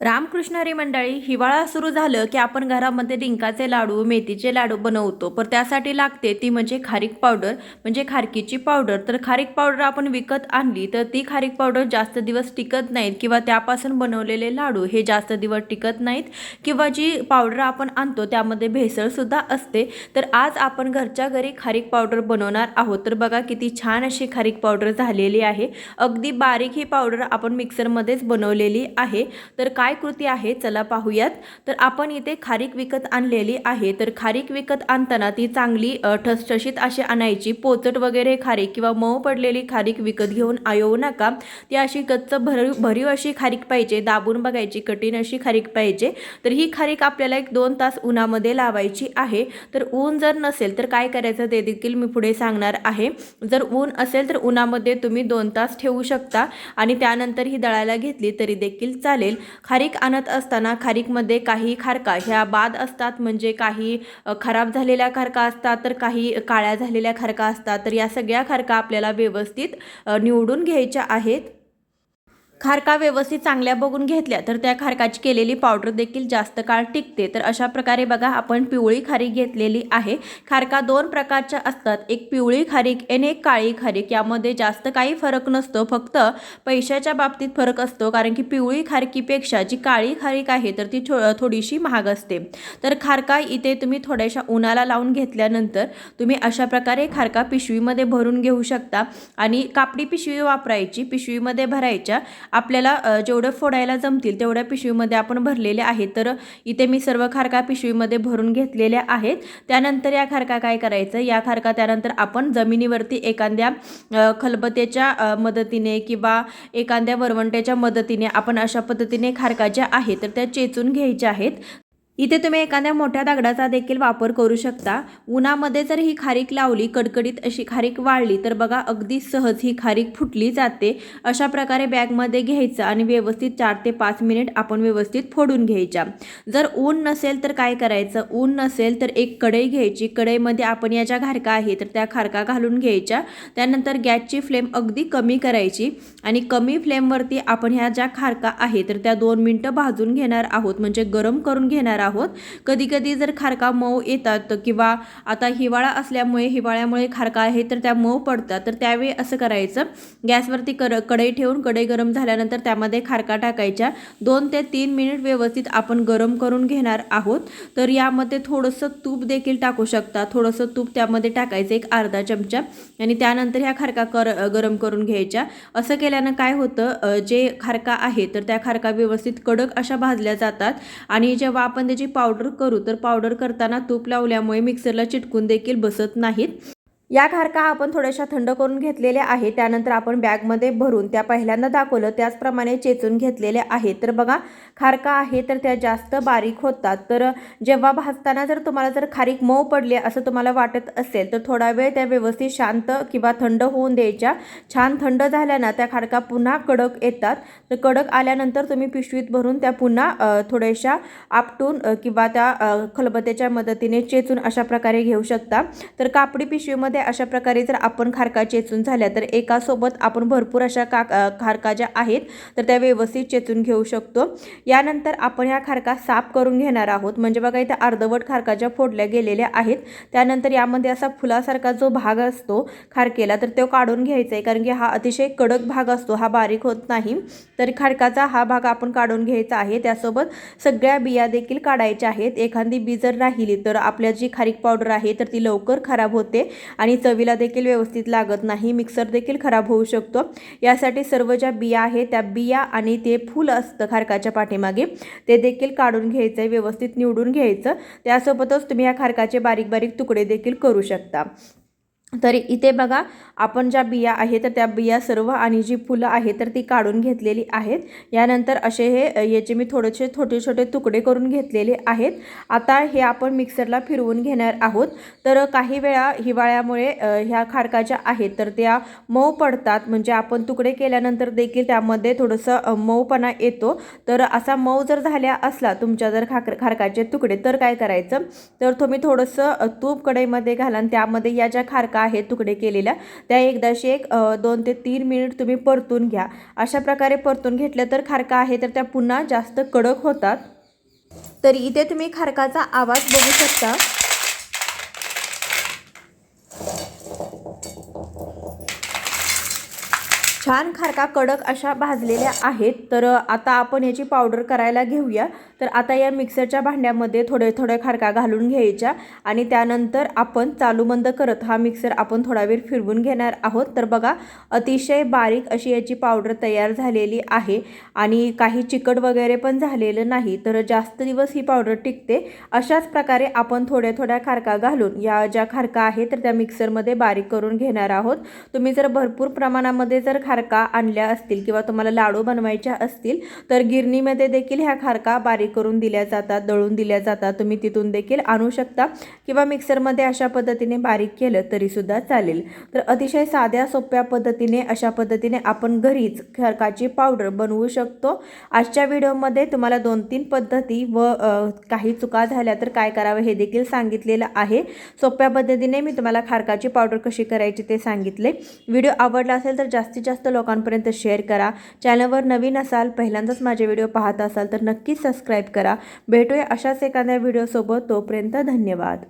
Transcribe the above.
रामकृष्ण हरी मंडळी हिवाळा सुरू झालं की आपण घरामध्ये डिंकाचे लाडू मेथीचे लाडू बनवतो. पण त्यासाठी लागते ती म्हणजे खारीक पावडर. म्हणजे खारकीची पावडर. तर खारीक पावडर आपण विकत आणली तर ती खारीक पावडर जास्त दिवस टिकत नाहीत किंवा त्यापासून बनवलेले लाडू हे जास्त दिवस टिकत नाहीत. किंवा जी पावडर आपण आणतो त्यामध्ये भेसळसुद्धा असते. तर आज आपण घरच्या घरी खारीक पावडर बनवणार आहोत. तर बघा किती छान अशी खारीक पावडर झालेली आहे. अगदी बारीक ही पावडर आपण मिक्सरमध्येच बनवलेली आहे. तर काय काय कृती आहे चला पाहूयात. तर आपण इथे खारीक विकत आणलेली आहे. तर खारीक विकत आणताना ती चांगली ठसठशीत अशी आणायची. पोचट वगैरे खारीक किंवा मऊ पडलेली खारीक विकत घेऊन येऊ नका. ती अशी गच्च भर भरीव अशी खारीक पाहिजे. दाबून बघायची कठीण अशी खारीक पाहिजे. तर ही खारीक आपल्याला एक दोन तास उन्हामध्ये लावायची आहे. तर ऊन जर नसेल तर काय करायचं ते देखील मी पुढे सांगणार आहे. जर ऊन असेल तर उन्हामध्ये तुम्ही दोन तास ठेवू शकता आणि त्यानंतर ही दळायला घेतली तरी देखील चालेल. खारीक आणत असताना खारीकमध्ये काही खारका. ह्या बाद असतात म्हणजे काही खराब झालेल्या खारका असतात तर काही काळ्या झालेल्या खारका असतात. तर या सगळ्या खारका आपल्याला व्यवस्थित निवडून घ्यायच्या आहेत. खारका व्यवस्थित चांगल्या बघून घेतल्या तर त्या खारकाची केलेली पावडर देखील जास्त काळ टिकते. तर अशा प्रकारे बघा आपण पिवळी खारीक घेतलेली आहे. खारका दोन प्रकारच्या असतात. एक पिवळी खारीक आणि एक काळी खारीक. यामध्ये जास्त काही फरक नसतो. फक्त पैशाच्या बाबतीत फरक असतो कारण की पिवळी खारकीपेक्षा जी काळी खारीक आहे तर ती थो थोडीशी महाग असते. तर खारका इथे तुम्ही थोड्याशा उन्हाला लावून घेतल्यानंतर तुम्ही अशा प्रकारे खारका पिशवीमध्ये भरून घेऊ शकता. आणि कापडी पिशवी वापरायची. पिशवीमध्ये भरायच्या आपल्याला जेवढं फोडायला जमतील तेवढ्या पिशवीमध्ये आपण भरलेले आहेत. तर इथे मी सर्व खारका पिशवीमध्ये भरून घेतलेल्या आहेत. त्यानंतर या खारका काय करायचं? या खारका त्यानंतर आपण जमिनीवरती एखाद्या खलबत्याच्या मदतीने किंवा एखाद्या वरवंट्याच्या मदतीने आपण अशा पद्धतीने खारका ज्या आहेत तर त्या चेचून घ्यायच्या आहेत. इथे तुम्ही एखाद्या मोठ्या दगडाचा देखील वापर करू शकता. उन्हामध्ये जर ही खारीक लावली कडकडीत अशी खारीक वाळली तर बघा अगदी सहज ही खारीक फुटली जाते. अशा प्रकारे बॅगमध्ये घ्यायचं आणि व्यवस्थित चार ते पाच मिनिट आपण व्यवस्थित फोडून घ्यायच्या. जर ऊन नसेल तर काय करायचं? ऊन नसेल तर एक कढई घ्यायची. कढईमध्ये आपण या ज्या खारका आहे तर त्या खारका घालून घ्यायच्या. त्यानंतर गॅसची फ्लेम अगदी कमी करायची आणि कमी फ्लेमवरती आपण ह्या ज्या खारका आहे तर त्या दोन मिनटं भाजून घेणार आहोत. म्हणजे गरम करून घेणार आहोत कधी कधी जर खारका मऊ येतात किंवा आता हिवाळा असल्यामुळे हिवाळ्यामुळे खारका आहे तर त्या मऊ पडतात. तर त्यावेळी असं करायचं गॅसवरती कर कढई ठेवून कढई गरम झाल्यानंतर त्यामध्ये खारका टाकायच्या. दोन ते तीन मिनिट व्यवस्थित आपण गरम करून घेणार आहोत. तर यामध्ये थोडंसं तूप देखील टाकू शकता. थोडंसं तूप त्यामध्ये टाकायचं एक अर्धा चमचा. आणि त्यानंतर ह्या खारका कर गरम करून घ्यायच्या. असं केल्यानं काय होतं जे खारका आहे तर त्या खारका व्यवस्थित कडक अशा भाजल्या जातात. आणि जेव्हा आपण जी पावडर करू तर पावडर करताना तूप लावल्यामुळे मिक्सरला चिटकून देखील बसत नाहीत. या खारका आपण थोड्याशा थंड करून घेतलेल्या आहे त्यानंतर आपण बॅगमध्ये भरून त्या पहिल्यांदा दाखवलं. त्याचप्रमाणे चेचून घेतलेल्या आहेत. तर बघा खारका आहे तर त्या जास्त बारीक होतात. तर जेव्हा भाजताना जर तुम्हाला जर खारीक मऊ पडले असं तुम्हाला वाटत असेल तर थोडा वेळ त्या व्यवस्थित शांत किंवा थंड होऊन द्यायच्या. छान थंड झाल्यानं त्या खारका पुन्हा कडक येतात. तर कडक आल्यानंतर तुम्ही पिशवीत भरून त्या पुन्हा थोड्याशा आपटून किंवा त्या खलबत्याच्या मदतीने चेचून अशा प्रकारे घेऊ शकता. तर कापडी पिशवीमध्ये अशा प्रकारे जर आपण खारका चेचून झाल्या तर एकासोबत आपण भरपूर अशा का खारका ज्या आहेत तर त्या व्यवस्थित चेचून घेऊ शकतो. यानंतर आपण ह्या खारका साफ करून घेणार आहोत. म्हणजे बघा इथे अर्धवट खारका ज्या फोडल्या गेलेल्या आहेत त्यानंतर यामध्ये असा फुलासारखा जो भाग असतो खारकेला तर तो काढून घ्यायचा आहे कारण की हा अतिशय कडक भाग असतो हा बारीक होत नाही. तर खारकाचा हा भाग आपण काढून घ्यायचा आहे. त्यासोबत सगळ्या बिया देखील काढायच्या आहेत. एखादी बी जर राहिली तर आपल्या जी खारीक पावडर आहे तर ती लवकर खराब होते आणि आणि चवीला देखील व्यवस्थित लागत नाही. मिक्सर देखील खराब होऊ शकतो. यासाठी सर्व ज्या बिया आहेत त्या बिया आणि ते फूल असतं खारकाच्या पाठीमागे ते देखील काढून घ्यायचं आहे व्यवस्थित निवडून घ्यायचं. त्यासोबतच तुम्ही या खारकाचे बारीक बारीक तुकडे देखील करू शकता. तरी इथे बघा आपण ज्या बिया आहे तर त्या बिया सर्व आणि जी फुलं आहे तर ती काढून घेतलेली आहेत. यानंतर असे हे याचे मी थोडेसे छोटे छोटे तुकडे करून घेतलेले आहेत. आता हे आपण मिक्सरला फिरवून घेणार आहोत. तर काही वेळा हिवाळ्यामुळे ह्या ह्या खारकाच्या आहेत तर त्या मऊ पडतात. म्हणजे आपण तुकडे केल्यानंतर देखील त्यामध्ये थोडंसं मऊपणा येतो. तर असा मऊ जर झाल्या असला तुमच्या जर खाकर खारकाचे तुकडे तर काय करायचं? तर तुम्ही थोडंसं तूप कढईमध्ये घाला त्यामध्ये या ज्या खारका आहेत तुकडे केलेल्या त्या एकदाशी एक दोन ते तीन मिनिट तुम्ही परतून घ्या. अशा प्रकारे परतून घेतल्या तर खारका आहे तर त्या पुन्हा जास्त कडक होतात. तर इथे तुम्ही खारकाचा आवाज बघू शकता. छान खारका कडक अशा भाजलेल्या आहेत. तर आता आपण याची पावडर करायला घेऊया. तर आता या मिक्सरच्या भांड्यामध्ये थोडे थोडे खारका घालून घ्यायच्या आणि त्यानंतर आपण चालू बंद करत हा मिक्सर आपण थोडा वेळ फिरवून घेणार आहोत. तर बघा अतिशय बारीक अशी याची पावडर तयार झालेली आहे आणि काही चिकट वगैरे पण झालेलं नाही. तर जास्त दिवस ही पावडर टिकते. अशाच प्रकारे आपण थोड्या थोड्या खारका घालून या ज्या खारका आहेत तर त्या मिक्सरमध्ये बारीक करून घेणार आहोत. तुम्ही जर भरपूर प्रमाणामध्ये जर खारका आणल्या असतील किंवा तुम्हाला लाडू बनवायच्या असतील तर गिरणीमध्ये देखील ह्या खारका बारीक करून दिल्या जातात दळून दिल्या जातात. तुम्ही तिथून देखील आणू शकता किंवा मिक्सरमध्ये अशा पद्धतीने बारीक केलं तरीसुद्धा चालेल. तर अतिशय साध्या सोप्या पद्धतीने अशा पद्धतीने आपण घरीच खारकाची पावडर बनवू शकतो. आजच्या व्हिडिओमध्ये तुम्हाला दोन तीन पद्धती व काही चुका झाल्या तर काय करावं हे देखील सांगितलेलं आहे. सोप्या पद्धतीने मी तुम्हाला खारकाची पावडर कशी करायची ते सांगितले. व्हिडिओ आवडला असेल तर जास्तीत जास्त जास्त लोकांपर्यंत शेअर करा. चॅनलवर नवीन असाल पहिल्यांदाच माझे व्हिडिओ पाहत असाल तर नक्कीच सबस्क्राईब करा. भेटूया अशाच एखाद्या व्हिडिओसोबत तोपर्यंत धन्यवाद.